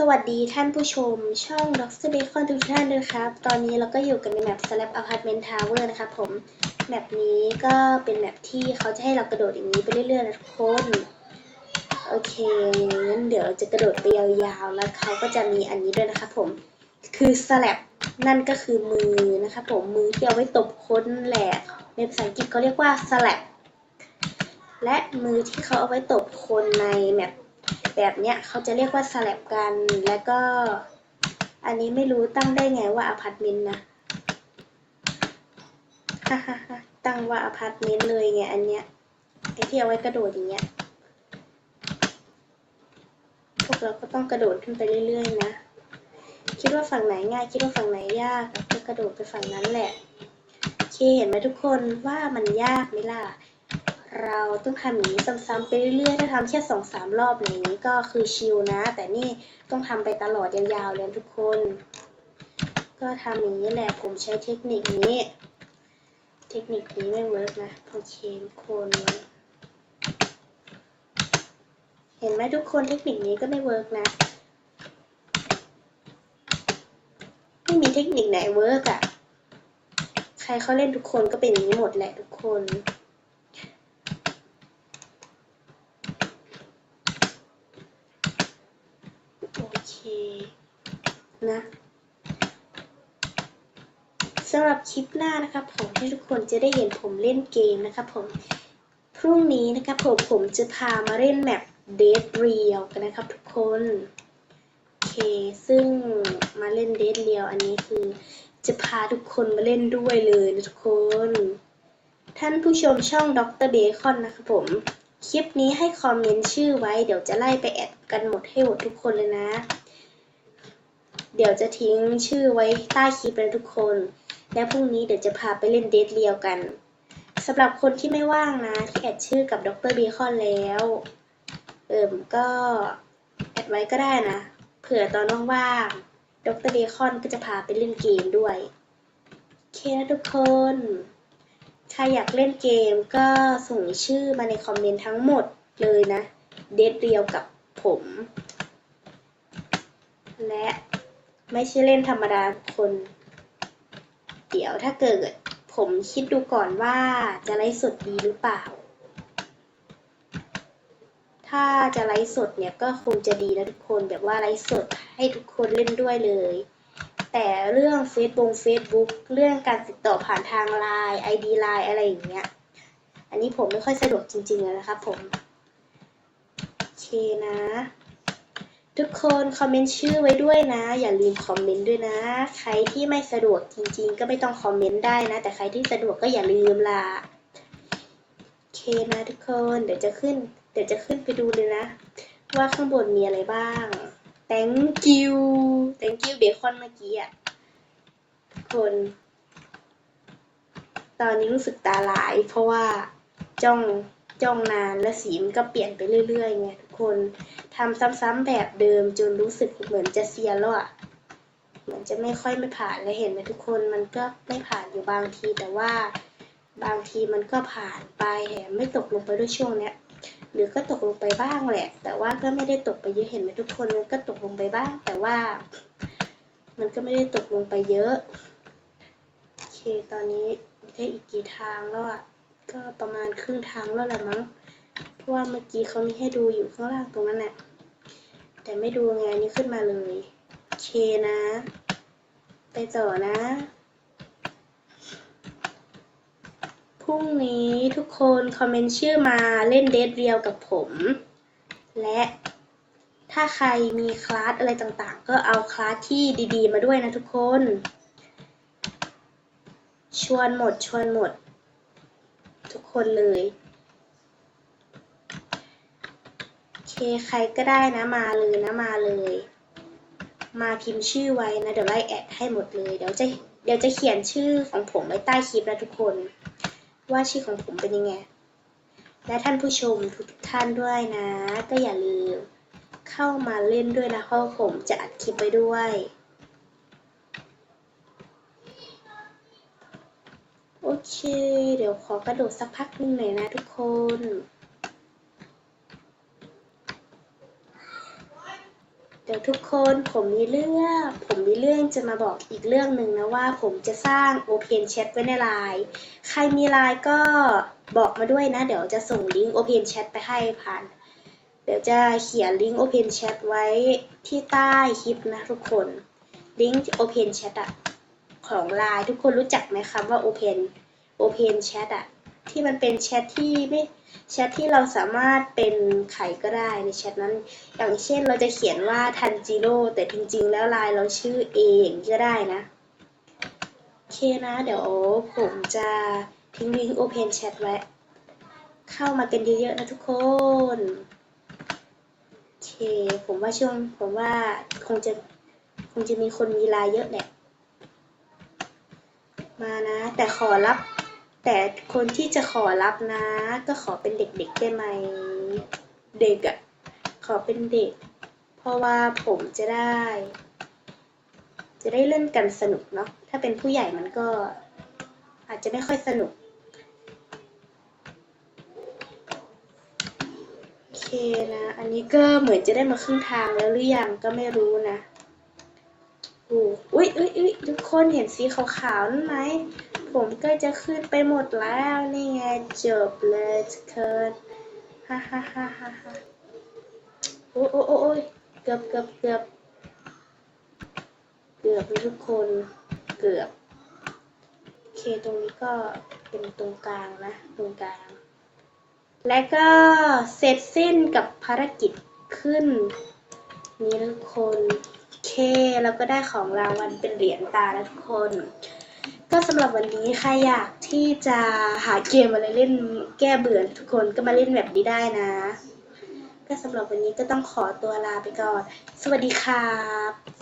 สวัสดีท่านผู้ชม ช่องด็อกเตอร์เบคอนทุกท่านด้วยครับ ตอนนี้เราก็อยู่กันในแมป Slap Apartment Tower นะครับผม แมปนี้ก็เป็นแมปที่เขาจะให้เรากระโดดอย่างนี้ไปเรื่อยๆนะทุกคน โอเค งั้นเดี๋ยวจะกระโดดไปยาวๆ แล้วเขาก็จะมีอันนี้ด้วยนะครับผม คือ slap นั่นก็คือมือนะครับผม มือที่เอาไว้ตบคนแหละในภาษาอังกฤษเขาเรียกว่า slap และมือที่เขาเอาไว้ตบคนในแมป แบบเนี้ยเขาจะเรียกว่าสลับกัน แล้วก็ อันนี้ไม่รู้ตั้งได้ไงว่าอพาร์ตเมนต์นะฮ่าฮ่าฮ่าตั้งว่าอพาร์ตเมนต์เลยไงอันเนี้ยไอที่เอาไว้กระโดดอย่างเงี้ย พวกเราก็ต้องกระโดดขึ้นไปเรื่อยๆนะ คิดว่าฝั่งไหนง่าย คิดว่าฝั่งไหนยากก็กระโดดไปฝั่งนั้นแหละ โอเคเห็นไหมทุกคนว่ามันยากไหมล่ะ เราต้องทำอย่างนี้ซ้ำๆไปเรื่อยๆถ้าทำแค่สองสามรอบอย่างนี้ก็คือชิลนะ แต่นี่ต้องทำไปตลอดยาวๆเลยทุกคน ก็ทำอย่างนี้แหละผมใช้เทคนิคนี้ เทคนิคนี้ไม่เวิร์กนะโอเคทุกคนเห็นไหมทุกคนเทคนิคนี้ก็ไม่เวิร์กนะไม่มีเทคนิคไหนเวิร์กอะใครเขาเล่นทุกคนก็เป็นอย่างนี้หมดแหละทุกคน โอเค นะสำหรับคลิปหน้านะครับผมที่ทุกคนจะได้เห็นผมเล่นเกมนะครับผมพรุ่งนี้นะครับผมผมจะพามาเล่นแมป Dead Real กันนะครับทุกคนโอเคซึ่งมาเล่น Dead Real อันนี้คือ จะพาทุกคนมาเล่นด้วยเลยนะทุกคน ท่านผู้ชมช่องด็อกเตอร์เบคอนนะครับผมคลิปนี้ให้คอมเมนต์ชื่อไว้เดี๋ยวจะไล่ไปแอดกันหมดให้หมดทุกคนเลยนะ เดี๋ยวจะทิ้งชื่อไว้ใต้คลิปเลยทุกคน และพรุ่งนี้เดี๋ยวจะพาไปเล่นเดทเรียวกันสำหรับคนที่ไม่ว่างนะ ที่แอดชื่อกับดรเบคอนแล้ว เอิมก็แอดไว้ก็ได้นะ เผื่อตอนว่างๆดรเบคอนก็จะพาไปเล่นเกมด้วยโอเคนะทุกคนใครอยากเล่นเกมก็ส่งชื่อมาในคอมเมนต์ทั้งหมดเลยนะ เดทเรียวกับผม และ ไม่ใช่เล่นธรรมดาคน เดี๋ยวถ้าเกิด ผมคิดดูก่อนว่าจะไลฟ์สดดีหรือเปล่า ถ้าจะไลฟ์สดเนี่ยก็คงจะดีนะทุกคนแบบว่าไลฟ์สดให้ทุกคนเล่นด้วยเลย แต่เรื่องเฟซบุ๊กเฟซบุ๊กเรื่องการติดต่อผ่านทางไลน์ไอดีไลน์อะไรอย่างเงี้ย อันนี้ผมไม่ค่อยสะดวกจริงๆเลยนะครับผม โอเคนะ ทุกคนคอมเมนต์ชื่อไว้ด้วยนะ อย่าลืมคอมเมนต์ด้วยนะ ใครที่ไม่สะดวกจริง ๆ ก็ไม่ต้องคอมเมนต์ได้นะ แต่ใครที่สะดวกก็อย่าลืมล่ะโอเคนะทุกคนเดี๋ยวจะขึ้น เดี๋ยวจะขึ้นไปดูเลยนะ ว่าข้างบนมีอะไรบ้าง thank you thank you เบคอนเมื่อกี้อะทุกคน ตอนนี้รู้สึกตาลาย เพราะว่าจ้องจ้องนานและสีมันก็เปลี่ยนไปเรื่อยๆไง คนทำซ้ำๆแบบเดิมจนรู้สึกเหมือนจะเซียนแล้วอะเหมือนจะไม่ค่อยไม่ผ่านเลยเห็นไหมทุกคนมันก็ไม่ผ่านอยู่บางทีแต่ว่าบางทีมันก็ผ่านไปแถมไม่ตกลงไปด้วยช่วงเนี้ยหรือก็ตกลงไปบ้างแหละ แต่ว่าก็ไม่ได้ตกไปเยอะเห็นไหมทุกคนมันก็ตกลงไปบ้าง แต่ว่า มันก็ไม่ได้ตกลงไปเยอะโอเคตอนนี้ได้อีกกี่ทางแล้วอะก็ประมาณครึ่งทางแล้วแหละมั้ง เพราะว่าเมื่อกี้เขามีให้ดูอยู่ข้างล่างตรงนั้นแหละ แต่ไม่ดูไงนี้ขึ้นมาเลยโอเคนะ ไปต่อนะ พรุ่งนี้ทุกคนคอมเมนต์ชื่อมาเล่นเดทเรียลกับผม และถ้าใครมีคลาสอะไรต่างๆ ก็เอาคลาสที่ดีๆ มาด้วยนะทุกคน ชวนหมดชวนหมด ทุกคนเลย โอ เคใครก็ได้นะมาเลยนะมาเลย มาพิมพ์ชื่อไว้นะเดี๋ยวไล่แอดให้หมดเลยเดี๋ยวจะเดี๋ยวจะเขียนชื่อของผมไว้ใต้คลิปนะทุกคน ว่าชื่อของผมเป็นยังไง และท่านผู้ชมทุกท่านด้วยนะ ก็อย่าลืมเข้ามาเล่นด้วยนะเพราะผมจะอัดคลิปไว้ด้วยโอเค เดี๋ยวขอกระโดดสักพักหนึงหน่อยนะทุกคน เดี๋ยวทุกคนผมมีเรื่อง ผมมีเรื่องจะมาบอกอีกเรื่องหนึ่งนะว่าผมจะสร้าง Open Chat ไว้ในไลน์ใครมีไลน์ก็บอกมาด้วยนะ เดี๋ยวจะส่งลิงก์ Open Chat ไปให้ผ่าน เดี๋ยวจะเขียนลิงก์ Open Chat ไว้ที่ใต้คลิปนะทุกคนลิงก์ Open Chat อะของไลน์ทุกคนรู้จักไหมคำว่า Open Open Chat อะ ที่มันเป็นแชทที่ไม่แชทที่เราสามารถเป็นใครก็ได้ในแชทนั้น อย่างเช่นเราจะเขียนว่าทันจิโร่แต่จริงๆ แล้วไลน์เราชื่อเองก็ได้นะ โอเคนะ เดี๋ยวผมจะทิ้งลิงก์ Open Chat ไว้ เข้ามากันเยอะๆนะทุกคน โอเค ผมว่าช่วง ผมว่าคงจะคงจะมีคนมีไลน์เยอะแหละ มานะ แต่ขอรับ แต่คนที่จะขอรับนะ ก็ขอเป็นเด็กๆได้ไหม เด็กอะ่ะขอเป็นเด็ก เพราะว่าผมจะได้ จะได้เล่นกันสนุกเนาะถ้าเป็นผู้ใหญ่มันก็ อาจจะไม่ค่อยสนุกโอเคนะ อันนี้ก็เหมือนจะได้มาครึ่งทางแล้วหรือยังก็ไม่รู้นะโอ้อุ้ยอุ้ยอุ้ยทุกคนเห็นสีขาวๆนั่นไหม ผมก็จะขึ้นไปหมดแล้วนี่ไงจบเลยทุกคนฮ่าฮ่าฮ่าฮ่าฮ่าโอ้โอ้โอ้ยเกือบเกือบเกือบเกือบทุกคนเกือบโอเคตรงนี้ก็เป็นตรงกลางนะ ตรงกลาง และก็เสร็จสิ้นกับภารกิจขึ้น นี่ทุกคน โอเคแล้วก็ได้ของรางวัลเป็นเหรียญตาแล้วทุกคน ก็สำหรับวันนี้ใครอยากที่จะหาเกมอะไรเล่นแก้เบื่อทุกคนก็มาเล่นแบบนี้ได้นะ ก็สำหรับวันนี้ก็ต้องขอตัวลาไปก่อน สวัสดีครับ